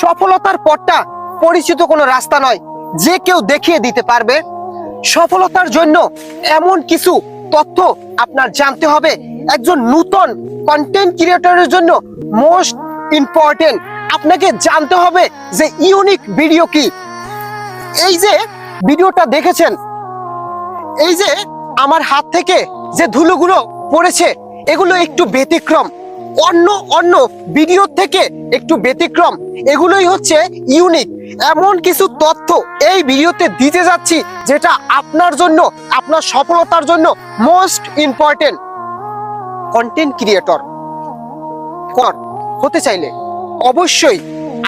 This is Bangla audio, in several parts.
সফলতার পথটা পরিচিত কোনো রাস্তা নয়, যে কেউ দেখিয়ে দিতে পারবে। সফলতার জন্য এমন কিছু তথ্য আপনার জানতে হবে। একজন নূতন কন্টেন্ট ক্রিয়েটরের জন্য মোস্ট ইম্পর্টেন্ট আপনাকে জানতে হবে যে ইউনিক ভিডিও কি। এই যে ভিডিওটা দেখেছেন, এই যে আমার হাত থেকে যে ধুলোগুলো পড়েছে, এগুলো একটু ব্যতিক্রম। অন্য অন্য ভিডিও থেকে একটু ব্যতিক্রম। এগুলোই হচ্ছে ইউনিক এমন কিছু তথ্য এই ভিডিওতে দিতে যাচ্ছি যেটা আপনার জন্য, আপনার সফলতার জন্য মোস্ট ইম্পর্টেন্ট কন্টেন্ট ক্রিয়েটর কর হতে চাইলে অবশ্যই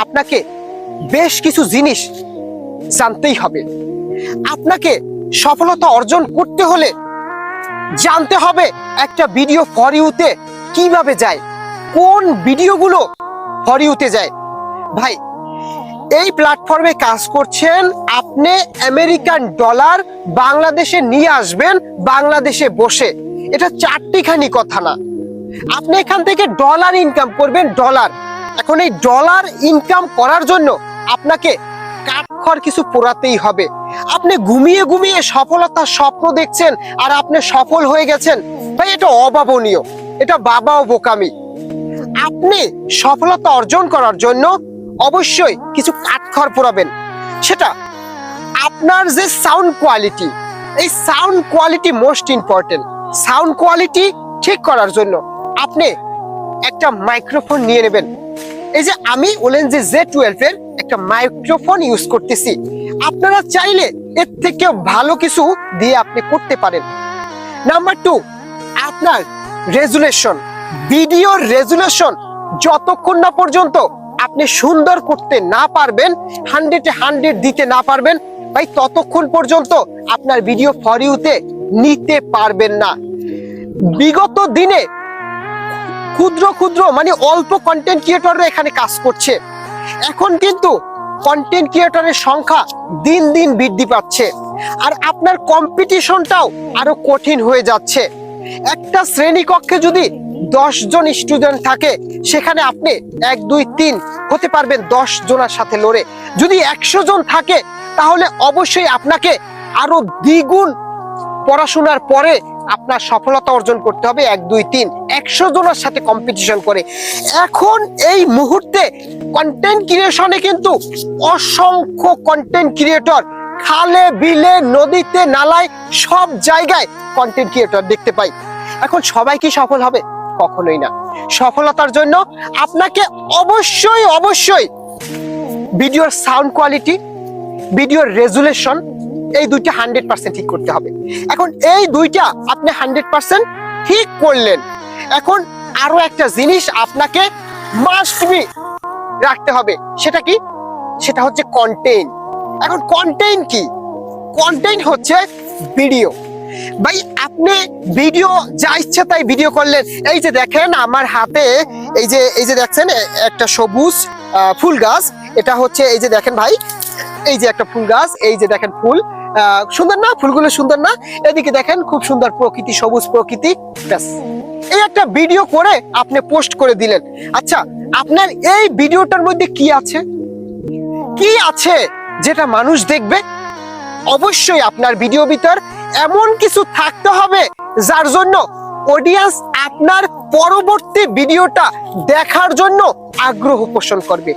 আপনাকে বেশ কিছু জিনিস জানতেই হবে। আপনাকে সফলতা অর্জন করতে হলে জানতে হবে একটা ভিডিও ফর ইউতে কীভাবে যায়। কোন ভিডিওগুলো ফর ইউতে যায়? ভাই, এই প্ল্যাটফর্মে কাজ করছেন আপনি আমেরিকান ডলার বাংলাদেশে নিয়ে আসবেন, বাংলাদেশে বসে। এটা চারটিখানি কথা না। আপনি এখান থেকে ডলার ইনকাম করবেন, ডলার। এখন এই ডলার ইনকাম করার জন্য আপনাকে কাঠখড় কিছু পোড়াতেই হবে। আপনি ঘুমিয়ে ঘুমিয়ে সফলতার স্বপ্ন দেখছেন আর আপনি সফল হয়ে গেছেন। ভাই, এটা অভাবনীয়। এটা বাবাও বোকামি। আপনি সফলতা অর্জন করার জন্য অবশ্যই কিছু কাঠখড় পোড়াবেন। সেটা আপনার যে সাউন্ড কোয়ালিটি এই sound quality most important sound quality ঠিক করার জন্য আপনি একটা মাইক্রোফোন নিয়ে নেবেন। এই যে আমি বলেন যে জে টুয়েলভ এর একটা মাইক্রোফোন ইউজ করতেছি। আপনারা চাইলে এর থেকেও ভালো কিছু দিয়ে আপনি করতে পারেন। নাম্বার টু আপনার রেজুলেশন ভিডিওর রেজুলেশন যতক্ষণ না পর্যন্ত আপনি সুন্দর করতে না পারবেন হান্ড্রেডে হান্ড্রেড দিতে না পারবেন, ভাই ততক্ষণ পর্যন্ত আপনার ভিডিও ফর ইউতে নিতে পারবেন না। বিগত দিনে ক্ষুদ্র ক্ষুদ্র মানে অল্প কন্টেন্ট ক্রিয়েটররা এখানে কাজ করছে। এখন কিন্তু কন্টেন্ট ক্রিয়েটরের সংখ্যা দিন দিন বৃদ্ধি পাচ্ছে। আর আপনার কম্পিটিশনটাও আরও কঠিন হয়ে যাচ্ছে। একটা শ্রেণীকক্ষে যদি জন স্টুডেন্ট থাকে, সেখানে আপনি এক, দুই, তিন হতে পারবেন দশ জনের সাথে লড়ে। যদি একশো জন থাকে, তাহলে অবশ্যই আপনাকে আরও দ্বিগুণ পড়াশোনার পরে আপনার সফলতা অর্জন করতে হবে, এক, দুই, তিন, একশো জনের সাথে কম্পিটিশন করে। এখন এই মুহূর্তে কন্টেন্ট ক্রিয়েশনে কিন্তু অসংখ্য কন্টেন্ট ক্রিয়েটর খালে, বিলে, নদীতে, নালায় সব জায়গায় কন্টেন্ট ক্রিয়েটর দেখতে পাই। এখন সবাই কি সফল হবে? কখনোই না। সফলতার জন্য আপনাকে অবশ্যই অবশ্যই ভিডিওর সাউন্ড কোয়ালিটি, ভিডিওর রেজুলেশন এই দুইটা হান্ড্রেড পার্সেন্ট ঠিক করতে হবে। এখন এই দুইটা আপনি হান্ড্রেড পার্সেন্ট ঠিক করলেন। এখন আরও একটা জিনিস আপনাকে মাস্ট রাখতে হবে। সেটা কি? সেটা হচ্ছে কন্টেন্ট এখন কন্টেন্ট কি? কন্টেন্ট হচ্ছে ভিডিও ভাই, আপনি ভিডিও যা ইচ্ছা তাই ভিডিও করলেন। এই যে দেখেন, আমার হাতে এই যে এই যে দেখছেন, একটা সবুজ ফুল গাছ। এটা হচ্ছে এই যে দেখেন ভাই, এই যে একটা ফুল গাছ, এই যে দেখেন ফুল। সুন্দর না? ফুলগুলো সুন্দর না? এদিকে দেখেন, খুব সুন্দর প্রকৃতি, সবুজ প্রকৃতি। এই একটা ভিডিও করে আপনি পোস্ট করে দিলেন। আচ্ছা আপনার এই ভিডিওটার মধ্যে কি আছে? কি আছে যেটা মানুষ দেখবে? অবশ্যই আপনার ভিডিও ভিতর এমন কিছু থাকতে হবে যার জন্য অডিয়েন্স আপনার পরবর্তী ভিডিওটা দেখার জন্য আগ্রহ পোষণ করবে।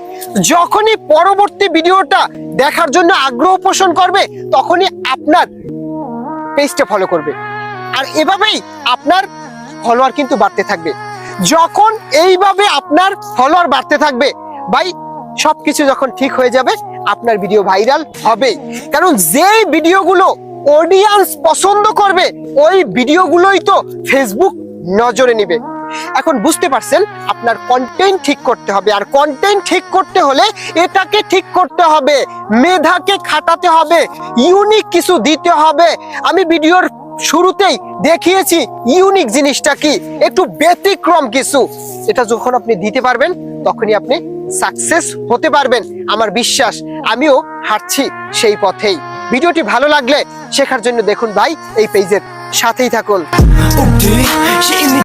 যখনই পরবর্তী ভিডিওটা দেখার জন্য আগ্রহ পোষণ করবে, তখনই আপনার পেজটা ফলো করবে। আর এভাবেই আপনার ফলোয়ার কিন্তু বাড়তে থাকবে। যখন এইভাবে আপনার ফলোয়ার বাড়তে থাকবে, ভাই, সবকিছু যখন ঠিক হয়ে যাবে, আপনার ভিডিও ভাইরাল হবে কারণ যেই ভিডিওগুলো অডিয়েন্স পছন্দ করবে, ওই ভিডিওগুলোই তো ফেসবুক নজরে নিবে। এখন বুঝতে পারছেন, আপনার কন্টেন্ট ঠিক করতে হবে। আর কন্টেন্ট ঠিক করতে হলে এটাকে ঠিক করতে হবে, মেধাকে খাটাতে হবে ইউনিক কিছু দিতে হবে। আমি ভিডিওর শুরুতেই দেখিয়েছি ইউনিক জিনিসটা কি, একটু ব্যতিক্রম কিছু। এটা যখন আপনি দিতে পারবেন, তখনই আপনি সাকসেস হতে পারবেন। আমার বিশ্বাস, আমিও হাঁটছি সেই পথেই। ভিডিওটি ভালো লাগলে শেখার জন্য দেখুন ভাই এই পেজের সাথেই থাকুন।